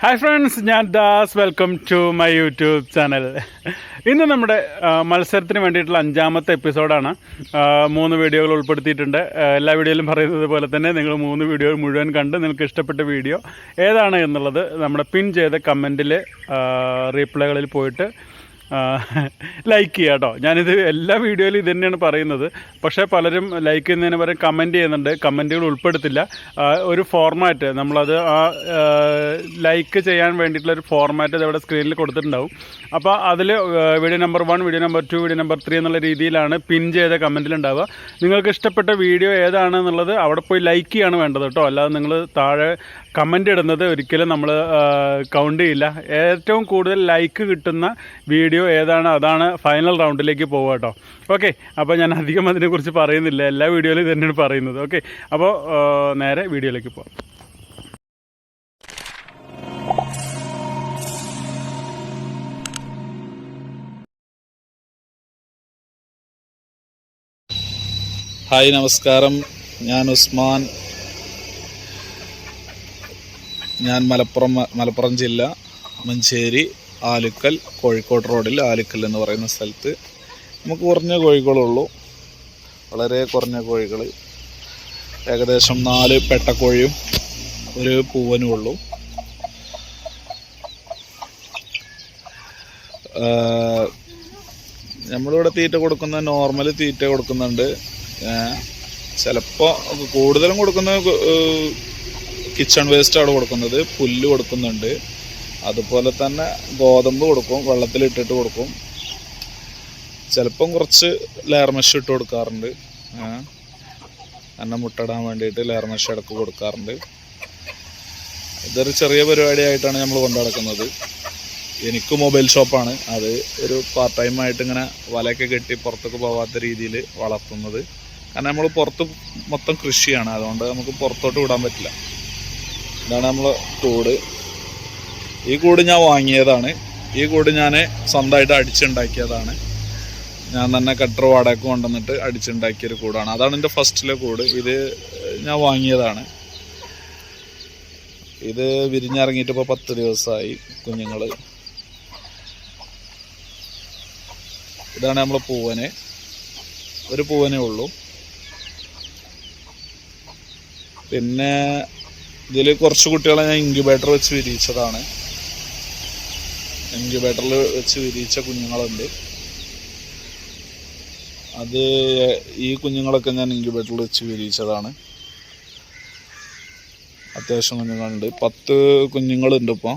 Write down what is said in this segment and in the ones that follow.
Hi friends ഞാൻ Das. Welcome to my YouTube channel ഇന്ന് നമ്മുടെ മത്സരത്തിന് വേണ്ടിയിട്ടുള്ള അഞ്ചാമത്തെ എപ്പിസോഡാണ്. മൂന്ന് വീഡിയോകൾ ഉൾപ്പെടുത്തിയിട്ടുണ്ട്. എല്ലാ വീഡിയോയിലും പറയുന്നത് പോലെ തന്നെ നിങ്ങൾ മൂന്ന് വീഡിയോ മുഴുവൻ കണ്ട് നിങ്ങൾക്ക് ഇഷ്ടപ്പെട്ട വീഡിയോ ഏതാണ് എന്നുള്ളത് നമ്മുടെ പിൻ ചെയ്ത കമന്റിൽ റീപ്ലൈകളിൽ പോയിട്ട് ലൈക്ക് ചെയ്യുക കേട്ടോ. ഞാനിത് എല്ലാ വീഡിയോയിലും ഇത് തന്നെയാണ് പറയുന്നത്. പക്ഷേ പലരും ലൈക്ക് ചെയ്യുന്നതിന് പകരം കമന്റ് ചെയ്യുന്നുണ്ട്. കമന്റുകൾ ഉൾപ്പെടുത്തില്ല. ഒരു ഫോർമാറ്റ് നമ്മളത് ആ ലൈക്ക് ചെയ്യാൻ വേണ്ടിയിട്ടുള്ള ഒരു ഫോർമാറ്റ് ഇവിടെ സ്ക്രീനിൽ കൊടുത്തിട്ടുണ്ടാവും. അപ്പോൾ അതിൽ video number one video number two video number three എന്നുള്ള രീതിയിലാണ് പിൻ ചെയ്ത കമന്റിൽ ഉണ്ടാവുക. നിങ്ങൾക്ക് ഇഷ്ടപ്പെട്ട വീഡിയോ ഏതാണെന്നുള്ളത് അവിടെ പോയി ലൈക്ക് ചെയ്യാണ് വേണ്ടത് കേട്ടോ. അല്ലാതെ നിങ്ങൾ താഴെ കമന്റ് ഇടുന്നത് ഒരിക്കലും നമ്മൾ കൗണ്ട് ചെയ്യില്ല. ഏറ്റവും കൂടുതൽ ലൈക്ക് കിട്ടുന്ന വീഡിയോ ഏതാണ്? അതാണ് ഫൈനൽ റൗണ്ടിലേക്ക് പോവുക കേട്ടോ ഓക്കെ അപ്പോൾ ഞാൻ അധികം അതിനെക്കുറിച്ച് പറയുന്നില്ല. എല്ലാ വീഡിയോയിലും തന്നെയാണ് പറയുന്നത്. ഓക്കെ അപ്പോൾ നേരെ വീഡിയോയിലേക്ക് പോകാം ഹായ് നമസ്കാരം. ഞാൻ ഉസ്മാൻ. ഞാൻ മലപ്പുറം മലപ്പുറം ജില്ല മഞ്ചേരി ആലുക്കൽ കോഴിക്കോട് റോഡിൽ ആലുക്കൽ എന്ന് പറയുന്ന സ്ഥലത്ത് നമുക്ക് കുറഞ്ഞ കോഴികളുള്ളൂ വളരെ കുറഞ്ഞ കോഴികൾ. ഏകദേശം നാല് പെട്ടക്കോഴിയും ഒരു പൂവനും ഉള്ളൂ. നമ്മളിവിടെ തീറ്റ കൊടുക്കുന്ന നോർമൽ തീറ്റ കൊടുക്കുന്നുണ്ട്. ചിലപ്പോൾ കൂടുതലും കൊടുക്കുന്ന കിച്ചൺ വേസ്റ്റ് ആണ് കൊടുക്കുന്നത്. പുല്ല് കൊടുക്കുന്നുണ്ട്. അതുപോലെ തന്നെ ഗോതമ്പ് കൊടുക്കും വെള്ളത്തിലിട്ടിട്ട് കൊടുക്കും. ചിലപ്പം കുറച്ച് ലെയർമഷ് ഇട്ട് കൊടുക്കാറുണ്ട്. എന്നെ മുട്ടടാൻ വേണ്ടിയിട്ട് ലെയർമഷ് ഇടയ്ക്ക് കൊടുക്കാറുണ്ട്. ഇതൊരു ചെറിയ പരിപാടിയായിട്ടാണ് നമ്മൾ കൊണ്ടു നടക്കുന്നത്. എനിക്ക് മൊബൈൽ ഷോപ്പാണ്. അത് ഒരു പാർട്ട് ടൈം ആയിട്ട് ഇങ്ങനെ വലയൊക്കെ കെട്ടി പുറത്തൊക്കെ പോവാത്ത രീതിയിൽ വളർത്തുന്നത്. കാരണം നമ്മൾ പുറത്ത് മൊത്തം കൃഷിയാണ്. അതുകൊണ്ട് നമുക്ക് പുറത്തോട്ട് വിടാൻ പറ്റില്ല. ഇതാണ് നമ്മൾ കൂട്. ഈ കൂട് ഞാൻ വാങ്ങിയതാണ്. ഈ കൂട് ഞാൻ സ്വന്തമായിട്ട് അടിച്ചുണ്ടാക്കിയതാണ്. ഞാൻ തന്നെ കട്ടർ വാടക കൊണ്ടുവന്നിട്ട് അടിച്ചുണ്ടാക്കിയൊരു കൂടാണ്. അതാണ് എന്റെ ഫസ്റ്റിലെ കൂട്. ഇത് ഞാൻ വാങ്ങിയതാണ്. ഇത് വിരിഞ്ഞിറങ്ങിയിട്ട് ഇപ്പോൾ പത്ത് ദിവസമായി കുഞ്ഞുങ്ങൾ ഇതാണ് നമ്മളെ പൂവന്. ഒരു പൂവനേ ഉള്ളൂ. പിന്നെ ഇതിൽ കുറച്ച് കുട്ടികളെ ഞാൻ ഇൻക്യുബേറ്റർ വെച്ച് വിരിയിച്ചതാണ്. ഇൻക്യുബേറ്ററിൽ വെച്ച് വിരിയിച്ച കുഞ്ഞുങ്ങളുണ്ട്. അത് ഈ കുഞ്ഞുങ്ങളൊക്കെ ഞാൻ ഇൻക്യുബേറ്ററിൽ വെച്ച് വിരിയിച്ചതാണ്. അത്യാവശ്യം കുഞ്ഞുങ്ങളുണ്ട്. പത്ത് കുഞ്ഞുങ്ങളുണ്ട് ഇപ്പോൾ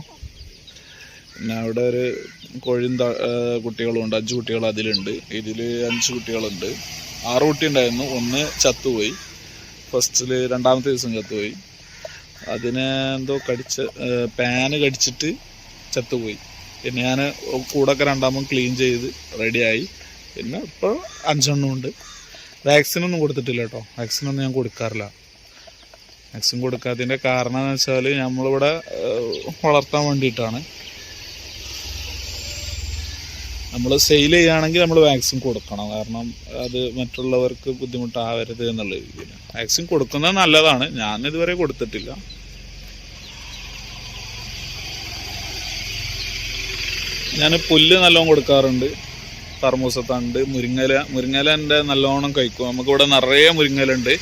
പിന്നെ അവിടെ ഒരു കോഴിയും ത- ഏർ കുട്ടികളും ഉണ്ട്. അഞ്ച് കുട്ടികൾ അതിലുണ്ട്. ഇതിൽ അഞ്ച് കുട്ടികളുണ്ട്. ആറ് കുട്ടി ഉണ്ടായിരുന്നു ഒന്ന് ചത്തുപോയി. ഫസ്റ്റിൽ രണ്ടാമത്തെ ദിവസം ചത്തുപോയി. അതിനെ എന്തോ കടിച്ച് പാന് കടിച്ചിട്ട് ചത്തുപോയി. പിന്നെ ഞാൻ കൂടൊക്കെ രണ്ടാമത് ക്ലീൻ ചെയ്ത് റെഡിയായി പിന്നെ ഇപ്പോൾ അഞ്ചെണ്ണം ഉണ്ട്. വാക്സിനൊന്നും കൊടുത്തിട്ടില്ല കേട്ടോ. വാക്സിനൊന്നും ഞാൻ കൊടുക്കാറില്ല. വാക്സിൻ കൊടുക്കാത്തതിന്റെ കാരണം എന്ന് വെച്ചാൽ നമ്മളിവിടെ വളർത്താൻ വേണ്ടിയിട്ടാണ്. നമ്മൾ സെയിൽ ചെയ്യുകയാണെങ്കിൽ നമ്മൾ വാക്സിൻ കൊടുക്കണം. കാരണം അത് മറ്റുള്ളവർക്ക് ബുദ്ധിമുട്ടാവരുത് എന്നുള്ള രീതിയിൽ വാക്സിൻ കൊടുക്കുന്നത് നല്ലതാണ്. ഞാൻ ഇതുവരെ കൊടുത്തിട്ടില്ല. ഞാൻ പുല്ല് നല്ലോണം കൊടുക്കാറുണ്ട്. തർമൂസത്തണ്ട് മുരിങ്ങല. മുരിങ്ങല എന്റെ നല്ലോണം കഴിക്കും. നമുക്കിവിടെ നിറയെ മുരിങ്ങലുണ്ട്.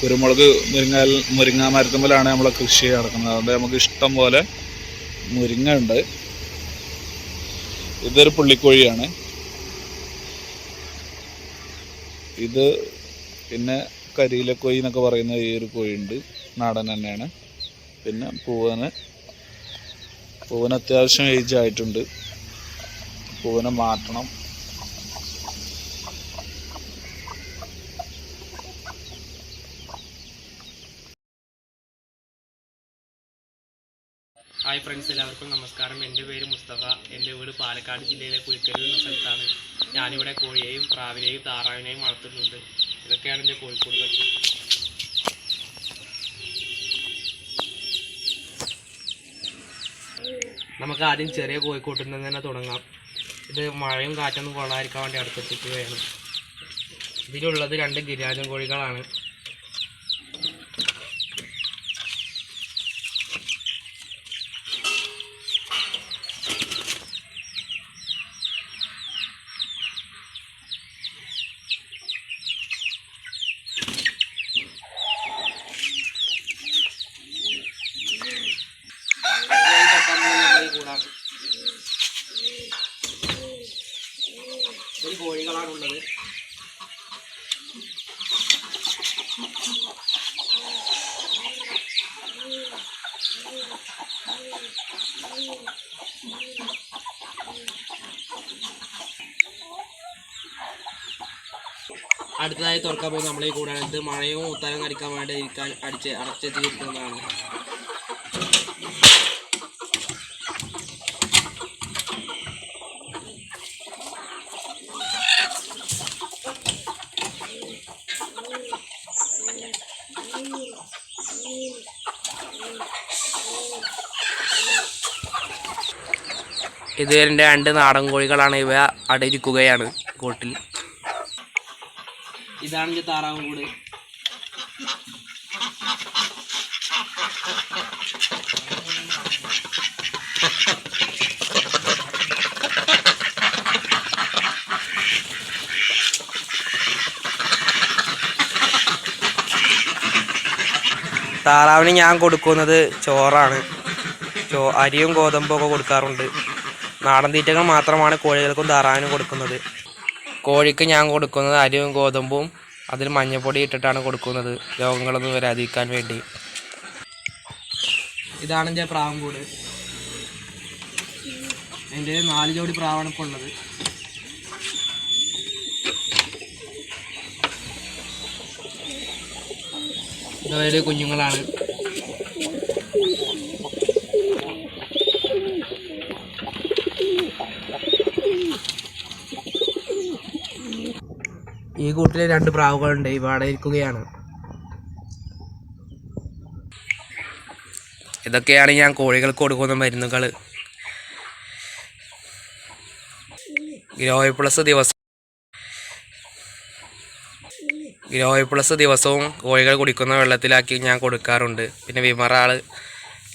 കുരുമുളക് മുരിങ്ങൽ മുരിങ്ങ മരത്തുമ്പോഴാണ് നമ്മളെ കൃഷി നടക്കുന്നത്. അതുകൊണ്ട് നമുക്ക് ഇഷ്ടം പോലെ മുരിങ്ങ ഉണ്ട്. ഇതൊരു പുള്ളിക്കോഴിയാണ്. ഇത് പിന്നെ കരിയിലക്കോഴി എന്നൊക്കെ പറയുന്ന ഈ ഒരു കോഴിയുണ്ട്. നാടൻ തന്നെയാണ്. പിന്നെ പൂവന് പൂവന് അത്യാവശ്യം ഏജ് ആയിട്ടുണ്ട്. പൂവനെ മാറ്റണം. ഹായ് ഫ്രണ്ട്സ് എല്ലാവർക്കും നമസ്കാരം. എന്റെ പേര് മുസ്തഫ. എന്റെ വീട് പാലക്കാട് ജില്ലയിലെ കുഴിക്കരു എന്ന സ്ഥലത്താണ്. ഞാനിവിടെ കോഴിയെയും പ്രാവിനെയും താറാവിനെയും വളർത്തുന്നുണ്ട്. ഇതൊക്കെയാണ് എന്റെ കോഴിക്കോടുകൾ. നമുക്ക് ആദ്യം ചെറിയ കോഴിക്കോട്ടിൽ നിന്ന് തന്നെ തുടങ്ങാം. ഇത് മഴയും കാറ്റൊന്നും കൊള്ളാതിരിക്കാൻ വേണ്ടി അടുത്തെത്തിക്കുകയാണ്. ഇതിലുള്ളത് രണ്ട് ഗിരിരാജൻ കോഴികളാണ്. അടുത്തതായി തുറക്കാൻ പോകുന്നത് നമ്മളെ കൂടാണ് ഇത് മഴയും ഉത്തരം കടിക്കാൻ വേണ്ടി ഇരിക്കാൻ അടിച്ച് അടച്ചെത്തിയിരിക്കുന്നതാണ്. ഇത് എന്റെ രണ്ട് നാടൻ കോഴികളാണ് ഇവ അടയിരിക്കുകയാണ് കൂട്ടിൽ. ഇതാണ് എന്റെ താറാവ് കൂട്. താറാവിന് ഞാൻ കൊടുക്കുന്നത് ചോറാണ്. ചോ അരിയും ഗോതമ്പും ഒക്കെ കൊടുക്കാറുണ്ട്. നാടൻ തീറ്റകൾ മാത്രമാണ് കോഴികൾക്കും താറാവിനും കൊടുക്കുന്നത്. കോഴിക്ക് ഞാൻ കൊടുക്കുന്നത് അരിയും ഗോതമ്പും അതിൽ മഞ്ഞപ്പൊടി ഇട്ടിട്ടാണ് കൊടുക്കുന്നത്. രോഗങ്ങളൊന്നും വരാതിരിക്കാൻ വേണ്ടി. ഇതാണ് എന്റെ പ്രാവൻകൂട്. എന്റെ നാല് ജോഡി പ്രാവാണ് ഇപ്പോൾ ഉള്ളത്. ഇതവരുടെ കുഞ്ഞുങ്ങളാണ്. ഈ കൂട്ടിലെ രണ്ട് പ്രാവുകളുണ്ട്. ഇവിടെ ഇരിക്കുകയാണ്. ഇതൊക്കെയാണ് ഞാൻ കോഴികൾക്ക് കൊടുക്കുന്ന മരുന്നുകൾ ഗ്രോയ് പ്ലസ് ദിവസം ഗ്രോയ് പ്ലസ് ദിവസവും കോഴികൾ കുടിക്കുന്ന വെള്ളത്തിലാക്കി ഞാൻ കൊടുക്കാറുണ്ട്. പിന്നെ വിമറാൾ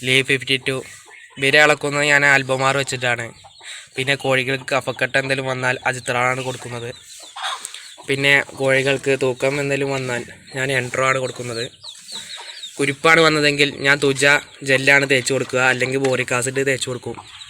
ലീ ഫിഫ്റ്റി ടു വിര ഇളക്കുന്നത് ഞാൻ ആൽബമാർ വെച്ചിട്ടാണ്. പിന്നെ കോഴികൾക്ക് കഫക്കെട്ട് എന്തെങ്കിലും വന്നാൽ അജിത്രാണ് കൊടുക്കുന്നത്. പിന്നെ കോഴികൾക്ക് തൂക്കം എന്തെങ്കിലും വന്നാൽ ഞാൻ എൻട്രോ ആണ് കൊടുക്കുന്നത്. കുരുപ്പാണ് വന്നതെങ്കിൽ ഞാൻ തുജ ജെല്ലാണ് തേച്ച് കൊടുക്കുക. അല്ലെങ്കിൽ ബോറിക് ആസിഡ് തേച്ച് കൊടുക്കും.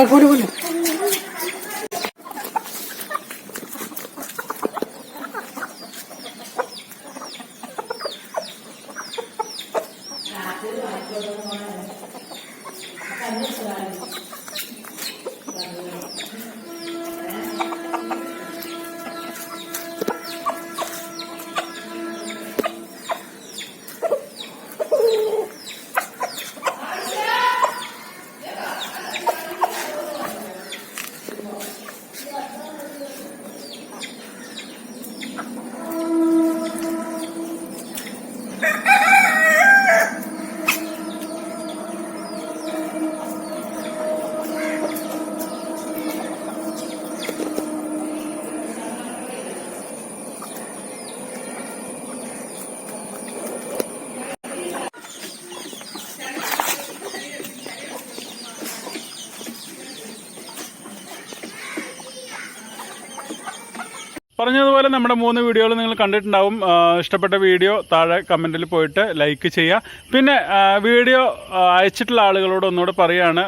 അതാ പോലെ പറഞ്ഞതുപോലെ നമ്മുടെ മൂന്ന് വീഡിയോകൾ നിങ്ങൾ കണ്ടിട്ടുണ്ടാവും. ഇഷ്ടപ്പെട്ട വീഡിയോ താഴെ കമന്റിൽ പോയിട്ട് ലൈക്ക് ചെയ്യുക. പിന്നെ വീഡിയോ അയച്ചിട്ടുള്ള ആളുകളോട് ഒന്നുകൂടെ പറയുകയാണ്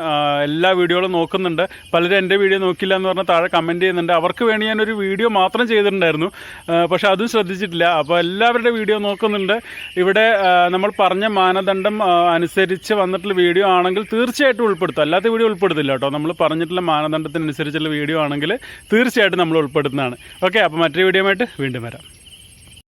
എല്ലാ വീഡിയോകളും നോക്കുന്നുണ്ട്. പലരും എന്റെ വീഡിയോ നോക്കില്ല എന്ന് പറഞ്ഞാൽ താഴെ കമന്റ് ചെയ്യുന്നുണ്ട്. അവർക്ക് വേണ്ടി ഞാനൊരു വീഡിയോ മാത്രം ചെയ്തിട്ടുണ്ടായിരുന്നു. പക്ഷെ അതും ശ്രദ്ധിച്ചിട്ടില്ല. അപ്പോൾ എല്ലാവരുടെ വീഡിയോ നോക്കുന്നുണ്ട്. ഇവിടെ നമ്മൾ പറഞ്ഞ മാനദണ്ഡം അനുസരിച്ച് വന്നിട്ടുള്ള വീഡിയോ ആണെങ്കിൽ തീർച്ചയായിട്ടും ഉൾപ്പെടുത്തും. അല്ലാത്ത വീഡിയോ ഉൾപ്പെടുത്തില്ല കേട്ടോ. നമ്മൾ പറഞ്ഞിട്ടുള്ള മാനദണ്ഡത്തിനനുസരിച്ചുള്ള വീഡിയോ ആണെങ്കിൽ തീർച്ചയായിട്ടും നമ്മൾ ഉൾപ്പെടുത്തുന്നതാണ്. ഓക്കെ അപ്പോൾ മറ്റൊരു വീഡിയോ ആയിട്ട് വീണ്ടും വരാം.